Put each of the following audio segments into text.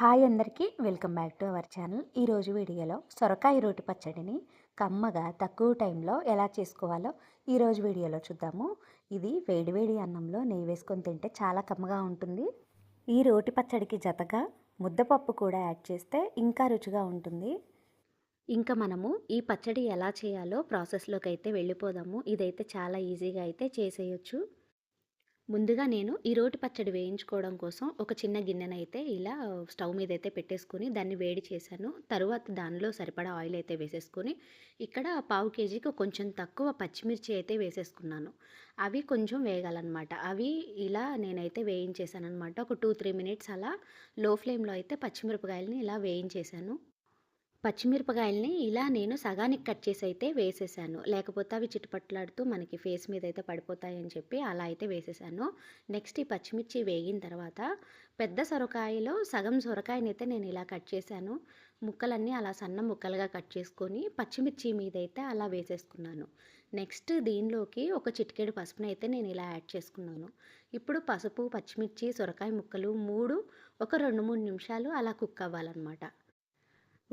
Hi అందరికీ welcome back to our channel. ఈరోజు వీడియోలో సొరకాయ రోటి పచ్చడిని కమ్మగా తక్కువ టైంలో ఎలా చేసుకోవాలో ఈరోజు వీడియోలో చూద్దాము. ఇది వేడివేడి అన్నంలో నెయ్యి వేసుకొని తింటే చాలా కమ్మగా ఉంటుంది. ఈ రోటి పచ్చడికి జతగా ముద్దపప్పు కూడా యాడ్ చేస్తే ఇంకా రుచిగా ఉంటుంది. ఇంకా మనము ఈ పచ్చడి ఎలా చేయాలో ప్రాసెస్లోకి అయితే వెళ్ళిపోదాము. ఇదైతే చాలా ఈజీగా అయితే చేసేయచ్చు. ముందుగా నేను ఈ రోటి పచ్చడి వేయించుకోవడం కోసం ఒక చిన్న గిన్నెనైతే ఇలా స్టవ్ మీద అయితే పెట్టేసుకొని దాన్ని వేడి చేశాను. తరువాత దానిలో సరిపడా ఆయిల్ అయితే వేసేసుకొని ఇక్కడ పావు కేజీకి కొంచెం తక్కువ పచ్చిమిర్చి అయితే వేసేసుకున్నాను. అవి కొంచెం వేగాలన్నమాట. అవి ఇలా నేనైతే వేయించేసాను అనమాట ఒక టూ త్రీ మినిట్స్ అలా లో ఫ్లేమ్లో అయితే పచ్చిమిరపకాయలని ఇలా వేయించేశాను. పచ్చిమిరపకాయలని ఇలా నేను సగానికి కట్ చేసి అయితే వేసేసాను. లేకపోతే అవి చిట్టుపట్లాడుతూ మనకి ఫేస్ మీద అయితే పడిపోతాయని చెప్పి అలా అయితే వేసేసాను. నెక్స్ట్ ఈ పచ్చిమిర్చి వేగిన తర్వాత పెద్ద సొరకాయలో సగం సొరకాయనైతే నేను ఇలా కట్ చేశాను. ముక్కలన్నీ అలా సన్న ముక్కలుగా కట్ చేసుకొని పచ్చిమిర్చి మీద అయితే అలా వేసేసుకున్నాను. నెక్స్ట్ దీనిలోకి ఒక చిటికెడు పసుపుని అయితే నేను ఇలా యాడ్ చేసుకున్నాను. ఇప్పుడు పసుపు పచ్చిమిర్చి సొరకాయ ముక్కలు మూడు ఒక రెండు మూడు నిమిషాలు అలా కుక్ అవ్వాలన్నమాట.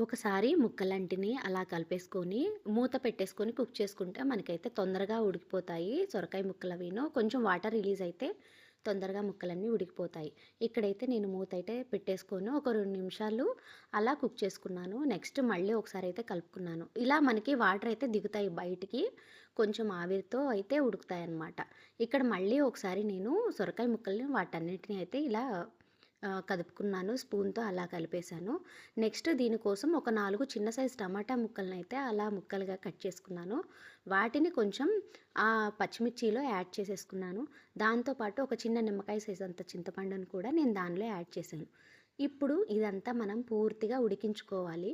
ఒకసారి ముక్కలంటిని అలా కలిపేసుకొని మూత పెట్టేసుకొని కుక్ చేసుకుంటే మనకైతే తొందరగా ఉడికిపోతాయి సొరకాయ ముక్కలవిను. కొంచెం వాటర్ రిలీజ్ అయితే తొందరగా ముక్కలన్నీ ఉడికిపోతాయి. ఇక్కడైతే నేను మూత అయితే పెట్టేసుకొని ఒక రెండు నిమిషాలు అలా కుక్ చేసుకున్నాను. నెక్స్ట్ మళ్ళీ ఒకసారి అయితే కలుపుకున్నాను. ఇలా మనకి వాటర్ అయితే దిగుతాయి బయటికి. కొంచెం ఆవిరితో అయితే ఉడుకుతాయి అన్నమాట ఇక్కడ మళ్ళీ ఒకసారి నేను సొరకాయ ముక్కల్ని వాటన్నిటిని అయితే ఇలా కదుపుకున్నాను స్పూన్తో అలా కలిపేశాను. నెక్స్ట్ దీనికోసం ఒక నాలుగు చిన్న సైజు టమాటా ముక్కలను అయితే అలా ముక్కలుగా కట్ చేసుకున్నాను. వాటిని కొంచెం ఆ పచ్చిమిర్చిలో యాడ్ చేసేసుకున్నాను. దాంతోపాటు ఒక చిన్న నిమ్మకాయ సైజ్ అంత చింతపండును కూడా నేను దానిలో యాడ్ చేశాను. ఇప్పుడు ఇదంతా మనం పూర్తిగా ఉడికించుకోవాలి.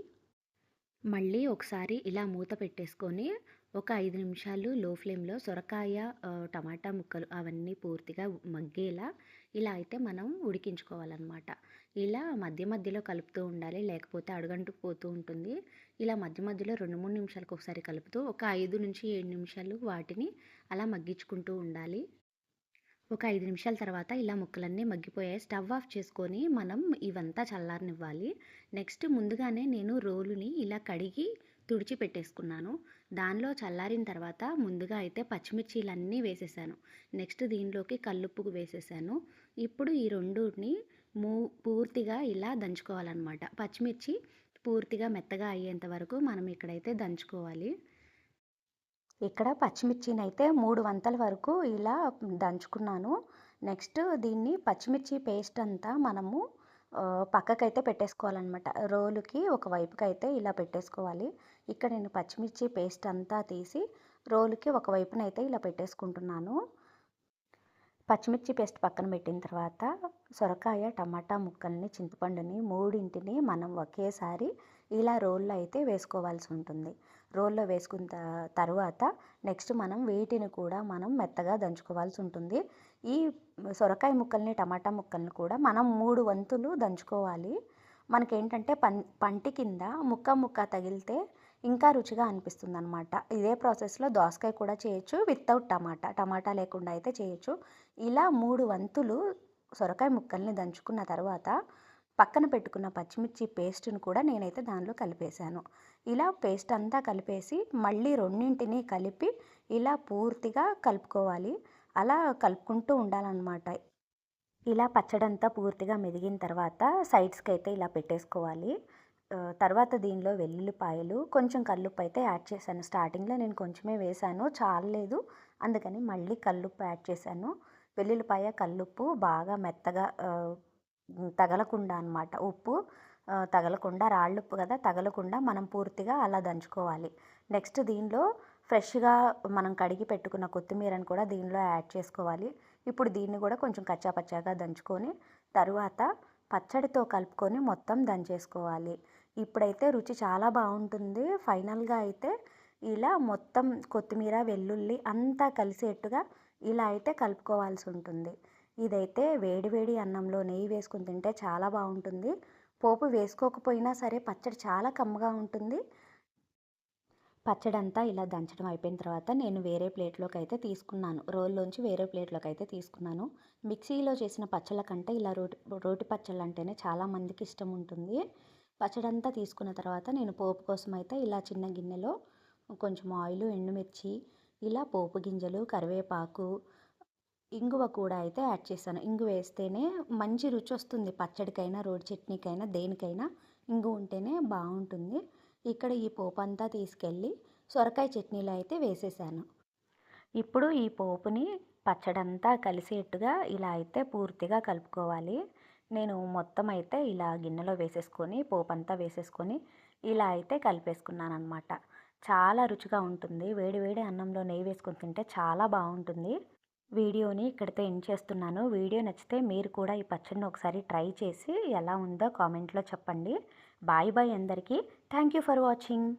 మళ్ళీ ఒకసారి ఇలా మూత పెట్టేసుకొని ఒక ఐదు నిమిషాలు లో ఫ్లేమ్లో సొరకాయ టమాటా ముక్కలు అవన్నీ పూర్తిగా మగ్గేలా ఇలా అయితే మనం ఉడికించుకోవాలన్నమాట. ఇలా మధ్య మధ్యలో కలుపుతూ ఉండాలి లేకపోతే అడుగంటుకు పోతూ ఉంటుంది. ఇలా మధ్య మధ్యలో రెండు మూడు నిమిషాలకు ఒకసారి కలుపుతూ ఒక ఐదు నుంచి ఏడు నిమిషాలు వాటిని అలా మగ్గించుకుంటూ ఉండాలి. ఒక ఐదు నిమిషాల తర్వాత ఇలా ముక్కలన్నీ మగ్గిపోయాయి. స్టవ్ ఆఫ్ చేసుకొని మనం ఇవంతా చల్లారనివ్వాలి. నెక్స్ట్ ముందుగానే నేను రోలుని ఇలా కడిగి తుడిచి పెట్టేసుకున్నాను దానిలో చల్లారిన తర్వాత ముందుగా అయితే పచ్చిమిర్చీలన్నీ వేసేసాను. నెక్స్ట్ దీనిలోకి కల్లుప్పు వేసేసాను. ఇప్పుడు ఈ రెండుని మూ పూర్తిగా ఇలా దంచుకోవాలన్నమాట. పచ్చిమిర్చి పూర్తిగా మెత్తగా అయ్యేంత వరకు మనం ఇక్కడైతే దంచుకోవాలి. ఇక్కడ పచ్చిమిర్చిని అయితే మూడు వంతల వరకు ఇలా దంచుకున్నాను. నెక్స్ట్ దీన్ని పచ్చిమిర్చి పేస్ట్ అంతా మనము పక్కకైతే పెట్టేసుకోవాలన్నమాట. రోలుకి ఒక వైపుకి అయితే ఇలా పెట్టేసుకోవాలి. ఇక్కడ నేను పచ్చిమిర్చి పేస్ట్ అంతా తీసి రోలుకి ఒక అయితే ఇలా పెట్టేసుకుంటున్నాను. పచ్చిమిర్చి పేస్ట్ పక్కన పెట్టిన తర్వాత సొరకాయ టమాటా ముక్కల్ని చింతపండుని మూడింటిని మనం ఒకేసారి ఇలా రోల్లో అయితే వేసుకోవాల్సి ఉంటుంది. రోల్లో వేసుకున్న తర్వాత నెక్స్ట్ మనం వీటిని కూడా మనం మెత్తగా దంచుకోవాల్సి ఉంటుంది. ఈ సొరకాయ ముక్కల్ని టమాటా ముక్కల్ని కూడా మనం మూడు వంతులు దంచుకోవాలి. మనకేంటంటే పం పంటి కింద ముక్క ముక్క తగిలితే ఇంకా రుచిగా అనిపిస్తుంది అనమాట ఇదే ప్రాసెస్లో దోసకాయ కూడా చేయొచ్చు వితౌట్ టమాటా. టమాటా లేకుండా అయితే చేయొచ్చు. ఇలా మూడు వంతులు సొరకాయ ముక్కల్ని దంచుకున్న తర్వాత పక్కన పెట్టుకున్న పచ్చిమిర్చి పేస్ట్ని కూడా నేనైతే దానిలో కలిపేశాను. ఇలా పేస్ట్ అంతా కలిపేసి మళ్ళీ రెండింటిని కలిపి ఇలా పూర్తిగా కలుపుకోవాలి. అలా కలుపుకుంటూ ఉండాలన్నమాట. ఇలా పచ్చడంతా పూర్తిగా మెదిగిన తర్వాత సైడ్స్కి అయితే ఇలా పెట్టేసుకోవాలి. తర్వాత దీనిలో వెల్లుల్లిపాయలు కొంచెం కల్లుప్పు అయితే యాడ్ చేశాను. స్టార్టింగ్లో నేను కొంచెమే వేశాను చాలలేదు. అందుకని మళ్ళీ కల్లుప్పు యాడ్ చేశాను. వెల్లుల్లిపాయ కల్లుప్పు బాగా మెత్తగా తగలకుండా అనమాట ఉప్పు తగలకుండా రాళ్ళుప్పు కదా తగలకుండా మనం పూర్తిగా అలా దంచుకోవాలి. నెక్స్ట్ దీనిలో ఫ్రెష్గా మనం కడిగి పెట్టుకున్న కొత్తిమీరని కూడా దీనిలో యాడ్ చేసుకోవాలి. ఇప్పుడు దీన్ని కూడా కొంచెం కచ్చాపచ్చాగా దంచుకొని తరువాత పచ్చడితో కలుపుకొని మొత్తం దంచేసుకోవాలి. ఇప్పుడైతే రుచి చాలా బాగుంటుంది. ఫైనల్గా అయితే ఇలా మొత్తం కొత్తిమీర వెల్లుల్లి అంతా కలిసేట్టుగా ఇలా అయితే కలుపుకోవాల్సి ఉంటుంది. ఇదైతే వేడివేడి అన్నంలో నెయ్యి వేసుకుని తింటే చాలా బాగుంటుంది. పోపు వేసుకోకపోయినా సరే పచ్చడి చాలా కమ్మగా ఉంటుంది. పచ్చడి అంతా ఇలా దంచడం అయిపోయిన తర్వాత నేను వేరే ప్లేట్లోకి అయితే తీసుకున్నాను. రోల్లోంచి వేరే ప్లేట్లోకి అయితే తీసుకున్నాను. మిక్సీలో చేసిన పచ్చళ్ళ కంటే ఇలా రోటి రోటి పచ్చళ్ళు అంటేనే చాలామందికి ఇష్టం ఉంటుంది. పచ్చడంతా తీసుకున్న తర్వాత నేను పోపు కోసం అయితే ఇలా చిన్న గిన్నెలో కొంచెం ఆయిల్ ఎండుమిర్చి ఇలా పోపు గింజలు కరివేపాకు ఇంగువ కూడా అయితే యాడ్ చేశాను. ఇంగు వేస్తేనే మంచి రుచి వస్తుంది. పచ్చడికైనా రోడ్ చట్నీకైనా దేనికైనా ఇంగు ఉంటేనే బాగుంటుంది. ఇక్కడ ఈ పోపు అంతా తీసుకెళ్ళి సొరకాయ చట్నీలో అయితే వేసేసాను. ఇప్పుడు ఈ పోపుని పచ్చడంతా కలిసేట్టుగా ఇలా అయితే పూర్తిగా కలుపుకోవాలి. నేను మొత్తం అయితే ఇలా గిన్నెలో వేసేసుకొని పోపంతా వేసేసుకొని ఇలా అయితే కలిపేసుకున్నాను అనమాట చాలా రుచిగా ఉంటుంది. వేడి వేడి అన్నంలో నెయ్యి వేసుకొని తింటే చాలా బాగుంటుంది. వీడియోని ఇక్కడితో ఎండ్ చేస్తున్నాను. వీడియో నచ్చితే మీరు కూడా ఈ పచ్చడిని ఒకసారి ట్రై చేసి ఎలా ఉందో కామెంట్లో చెప్పండి. బాయ్ బాయ్ అందరికీ. Thank you for watching.